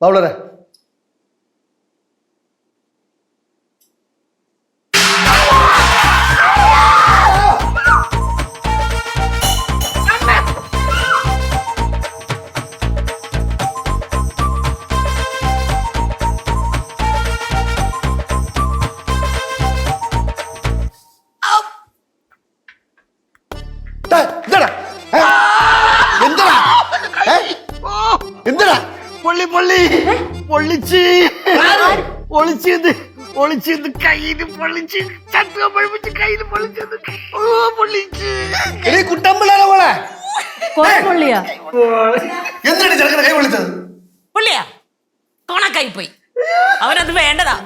பவுலரை. പൊള്ളി. പൊള്ളി പൊള്ളിച്ച്. പൊളിച്ചത് പൊളിച്ചത് കയ്യിൽ പൊളിച്ച് ചട്ടുക പഴിപ്പിച്ച് കയ്യിൽ പൊളിച്ചത് ഓ പൊള്ളിച്ച്. എടീ കുട്ടമ്പിള്ളേരെ മോളെ കൊറപ്പുള്ളിയാ എന്തിനാണ് ചെറുക്കനെ കൈ വിളിച്ചത് പുള്ളിയാ. തുണക്കായി പോയി. അവനത് വേണ്ടതാ.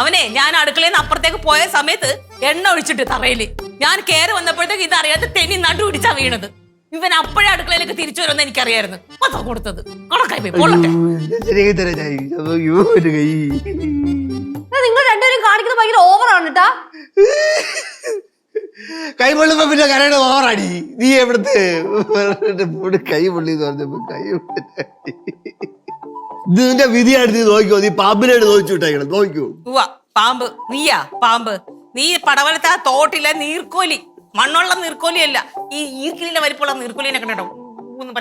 അവനെ ഞാൻ അടുക്കളയിൽ നിന്ന് അപ്പുറത്തേക്ക് പോയ സമയത്ത് എണ്ണ ഒഴിച്ചിട്ട് തറയിൽ. ഞാൻ കയറി വന്നപ്പോഴത്തേക്ക് ഇത് അറിയാതെ തെന്നി നടു പിടിച്ചാ വീണത്. ഇവൻ അപ്പോഴേ അടുക്കളയിലേക്ക് തിരിച്ചു വരുമെന്ന് എനിക്കറിയായിരുന്നു അതാ കൊടുത്തത് കണക്കായി പോയി പൊള്ളട്ടെ നിങ്ങൾ രണ്ടുപേരും കാണിക്കുന്നത് ഭയങ്കര ഓവറാണ് കേട്ടാ കൈ പൊള്ളുമ്പോ പിന്നെ കരയുടെ ഓവറാടി നീ എവിടുത്തെ കൈ പൊള്ളി എന്ന് പറഞ്ഞപ്പോ കൈ ഇത് നിന്റെ വിധിയായിട്ട് നീ നോക്കിയോ നീ പാമ്പിനായിട്ട് നോക്കിച്ചു വിട്ടേക്കണം നോക്കിയോ പാമ്പ് നീയാ പാമ്പ് നീ പടവലത്തെ ആ തോട്ടിലെ നീർക്കോലി മണ്ണുള്ള നീർക്കോലിയല്ല. ഈ ഈർക്കിലിന്റെ വലിപ്പമുള്ള നീർക്കോലിനെ കണ്ടോ എന്ന്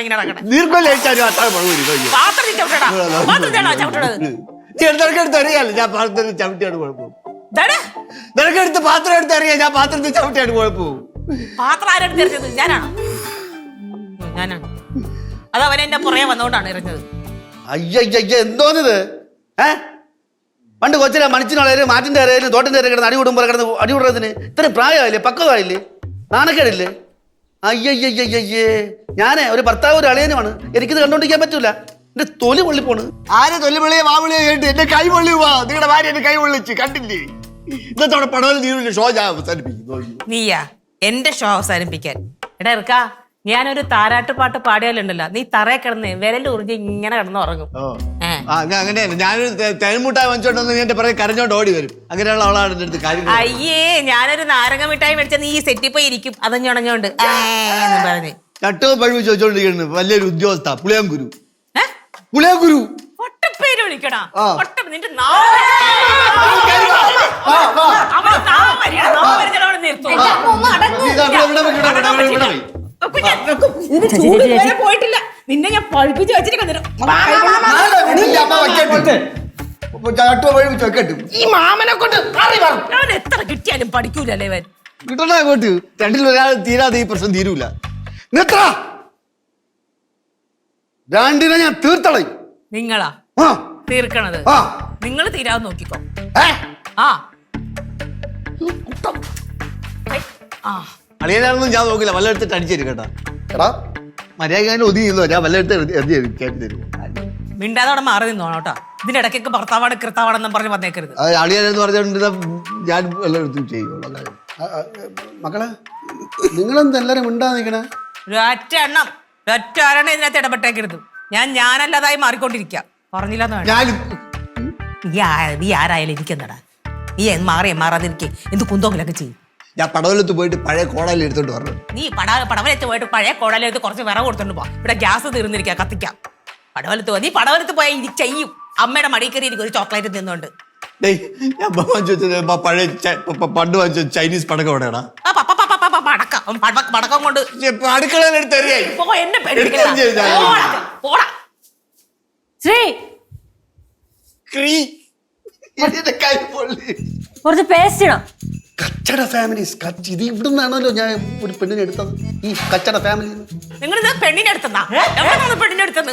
ചവിട്ടടാ. പാത്രത്തിലാണോ ചവിട്ടണത് ഞാൻ പാത്രത്തിൽ ചവിട്ടിയാണ് കുഴപ്പം. ദാടാ, നിനക്കെടുത്ത് പാത്രം എടുത്ത് അറിയാം ഞാൻ പാത്രത്തിൽ ചവിട്ടിയാണ് കുഴപ്പം. പാത്രം ആരെടുത്ത് എറിഞ്ഞത്? ഞാനാണോ? ഉം, ഞാനാണ്. അത് അവൻ എന്റെ പുറകെ വന്നോണ്ടാണ് എറിഞ്ഞത്. അയ്യയ്യ എന്തോന്നിത്? ഏ? പണ്ട് കൊച്ചിലെ മണിച്ചിനുള്ള മാറ്റിന്റെ ഇറയിലും തോട്ടിന്റെ ഇറയിൽ കിടന്ന് അടി കൂടുമ്പോൾ കിടന്ന് അടി കൂടുന്നതിന് ഇത്രയും പ്രായമായില്ലേ? പക്വമായില്ലേ നാണക്കേടില്ലേ? അയ്യയ്യയ്യയ്യേ. ഞാനേ ഒരു ഭർത്താവ് ഒരു അളിയനുമാണ്. എനിക്കിത് കണ്ടോണ്ടിരിക്കാൻ പറ്റൂല. എന്റെ തൊലി പൊള്ളിപ്പോണ്. ആരെ തൊലി തൊല്ലിവിളിയെ വാവിളിയെ കേട്ട് എന്റെ കൈ പൊള്ളി വാ. നിങ്ങളുടെ ഭാര്യ എന്റെ കൈ പൊള്ളിച്ച് കണ്ടില്ലേ? ഇന്നത്തോടെ പടവൽ നീ ഷോ ഞാൻ അവസാനിപ്പിക്കുന്നു നീയാ എന്റെ ഷോ അവസാനിപ്പിക്കാൻ. എടാ ഇറക്കാ ഞാനൊരു താരാട്ട് പാട്ട് പാടിയാലുണ്ടല്ലോ. നീ തറയെ കിടന്ന് വിരൽ ഉറിഞ്ഞ് ഇങ്ങനെ കിടന്ന് ഉറങ്ങും. ആ ഞാൻ ഞാനൊരു തേൻമുട്ടായി വാങ്ങിച്ചോണ്ടെന്ന് എന്റെ പറയും കരഞ്ഞോണ്ട് ഓടി വരും അങ്ങനെയുള്ള ആളാണ് എന്റെ അടുത്ത് കാര്യം അയ്യേ ഞാനൊരു നാരങ്ങ മിഠായി മേടിച്ച നീ ഈ സെറ്റിൽ പോയി ഇരിക്കും അതഞ്ഞുണഞ്ഞോണ്ട് പറഞ്ഞ് ചട്ടവും പഴുവിച്ച് വലിയൊരു ഉദ്യോഗസ്ഥ പുളിയാങ്കുരു ഗുരു പുളിയാങ്കുരു ഒട്ടപ്പേര് വിളിക്കടാ നിന്റെ പോയിട്ടില്ല നിന്നെ ഞാൻ പഴുപ്പിച്ച് വെച്ചിരിക്കുന്നു വിടില്ല, അമ്മ വയ്ക്കട്ടെ. ചാട്ടുവ വഴി വെച്ച് ഈ മാമനെ കൊണ്ട് അറിവാം അവൻ എത്ര കിട്ടിയാലും പഠിക്കൂലല്ലേ ഇവൻ? കിട്ടണ അങ്ങോട്ട്? രണ്ടിൽ ഒരാൾ തീരാതെ ഈ പ്രശ്നം തീരൂല. നിർത്തട രണ്ടിനെ ഞാൻ തീർത്തളയും. നിങ്ങളാ? ആ. തീർക്കണത്. ആ. നിങ്ങൾ തീരാതെ നോക്കിക്കോ. ഏ? ആ. ഐ, ആ. അളിയനാണെന്നും ഞാൻ നോക്കില്ല. വല്ല എടുത്തിട്ട് അടിച്ചേരും കേട്ടാ. എടാ മര്യാദ ഒതുങ്ങിയില്ല ഞാൻ വല്ലയിടത്ത് എറിഞ്ഞു ചേട്ടി തരും. മിണ്ടാതെ അവിടെ മാറി നിന്നോണം കേട്ടോ. ഇതിന്റെ ഇടയ്ക്കൊക്കെ ഭർത്താവാണ് കൃത്താവാണെന്നും പറഞ്ഞ് വന്നേക്കരുത്. അത് പറഞ്ഞാൽ പറഞ്ഞുകൊണ്ട് ഞാൻ വല്ലയിടത്തും ചെയ്യുള്ളൂ. ആ, മക്കളെ നിങ്ങളെന്ത് എല്ലാരും മിണ്ടാ നിക്കണേ ഒരൊറ്റ എണ്ണം ഒരൊറ്റ ആരാണ് ഇതിനകത്ത് ഇടപെട്ടേക്കരുത്. ഞാൻ ഞാനല്ലാതായി മാറിക്കൊണ്ടിരിക്കാം. പറഞ്ഞില്ല ഞാൻ നീ ആരായാലും ഇരിക്കുന്നടാ. നീ എന്ന് മാറിയ മാറാതിരിക്കെ എന്ത് കുന്തോങ്കിലൊക്കെ ചെയ്യും. ഞാൻ പടവലത്ത് പോയിട്ട് പഴയ കോടാലി എടുത്തോണ്ട് പറഞ്ഞു നീ പട പടവലത്ത് പോയിട്ട് പഴയ കുടലെടുത്ത് കുറച്ച് വിറവ് കൊടുത്തോണ്ട് പോ ഇവിടെ ഗ്യാസ് തീർന്നിരിക്കുക കത്തിക്കാം. പടവലത്ത് പോ നീ പടവലത്ത് പോയാൽ ഇത് ചെയ്യും. അമ്മയുടെ മടി കയറി എനിക്ക് ഒരു ചോക്ലേറ്റ് തിന്നുകൊണ്ട് ഞാൻ വാങ്ങിച്ചു പഴയ പ- പണ്ട് വാങ്ങിച്ച ചൈനീസ് പടക്കം ആ പപ്പ പപ്പ പടക്കം. കൊണ്ട് എറിയായി പോ എന്നെ പേടിപ്പിക്കണ്ട. എടുക്കുകയും ചെയ്തു. പോടാ, പോടാ. ശ്രീ. ക്രീ. ഇതിന്റെ കൈ പൊള്ളി. കുറച്ച് പേസ്റ്റ് ഇടാം കച്ചട ഫാമിലീസ് കച്ച ഇത് ഇവിടുന്നാണല്ലോ ഞാൻ ഒരു പെണ്ണിനെ എടുത്തത്. ഈ കച്ചട ഫാമിലി. നിങ്ങൾ ഇത് പെണ്ണിനെ എടുത്തതാ. എവിടെയാണ് പെണ്ണിനെ എടുത്തത്?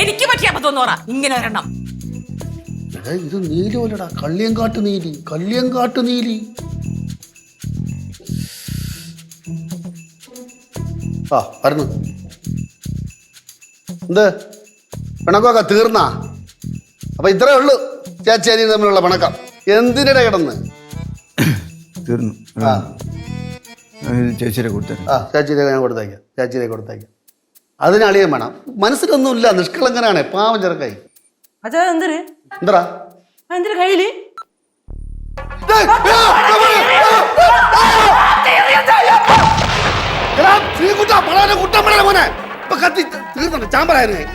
എനിക്ക് പറ്റിയ അപ്പൊ തോന്നോറ ഇങ്ങനെ ഒരെണ്ണം. ഇത് നീലി പോലടാ. കള്ളിയങ്കാട്ട് നീലി. കള്ളിയങ്കാട്ട് നീലി. ആ പറഞ്ഞു എന്ത്? പിണക്കമൊക്കെ തീർന്നാ? അപ്പൊ ഇത്രേ ഉള്ളൂ. ചേച്ചേരി തമ്മിലുള്ള പിണക്കം. എന്തിനിടെ കിടന്ന്? തീർന്നു ആ ചേച്ചിയുടെ കൊടുത്തരാം ആ ചേച്ചിയിലേക്ക് ഞാൻ കൊടുത്തേക്കാം ചേച്ചിയിലേക്ക് കൊടുത്തേക്കാം അതിന് അളിയൻ വേണം മനസ്സിലൊന്നുമില്ല നിഷ്കളങ്കനാണ് പാവം ചെറുക്കായി അച്ഛാ എന്തിന് എന്താ എന്തിന് കയ്യിൽ മോനെ ഇപ്പൊ കത്തി തീർന്നു ചാമ്പലായിരുന്നു